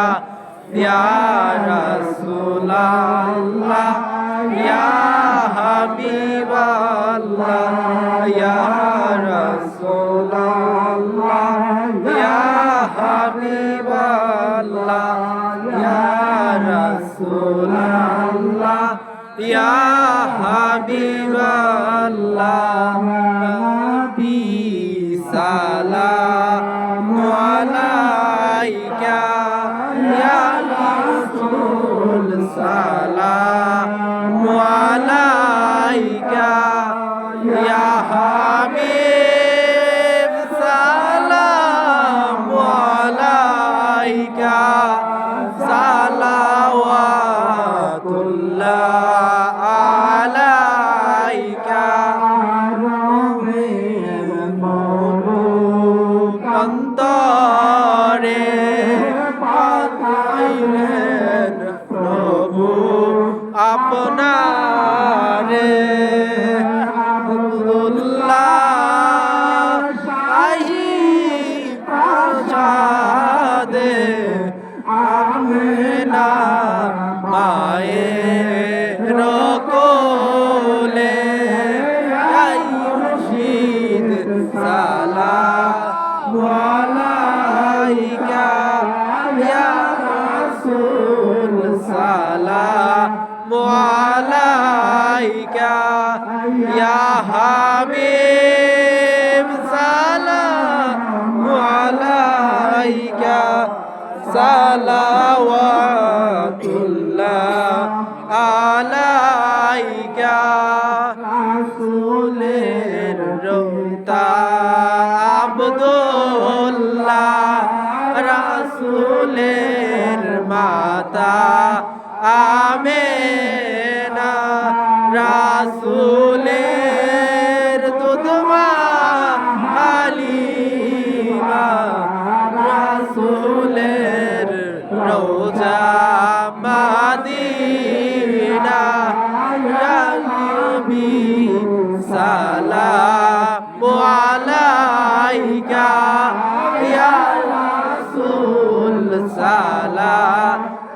দাঁড়াইয়া ইয়া রাসূলাল্লাহ ইয়া হাবিবাল্লাহ ইয়া রাসূলাল্লাহ ইয়া হাবিবাল্লাহ ইয়া রাসূলাল্লাহ ইয়া ইয়া হাবিব সালাম আলাইকা সালাওয়াতুল্লাহ আলাইকা রাসূলের রোতা আব্দুল্লাহ রাসূলের মাতা আমেনা।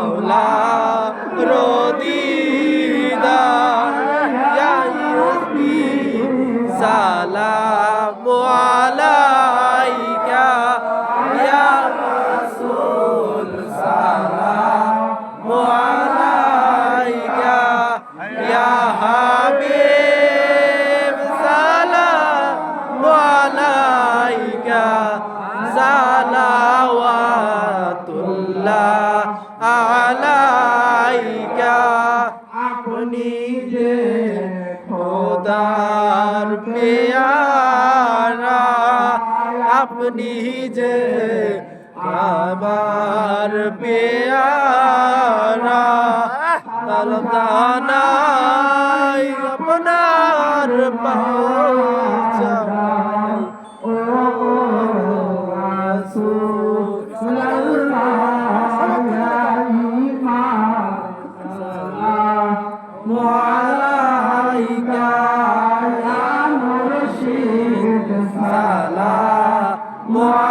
মাওলা। আলাইকা আপনি যে খোদার পেয়ারা আপনি যে আমার পেয়ারা আলদানাই আপনার পাচারাই সালাম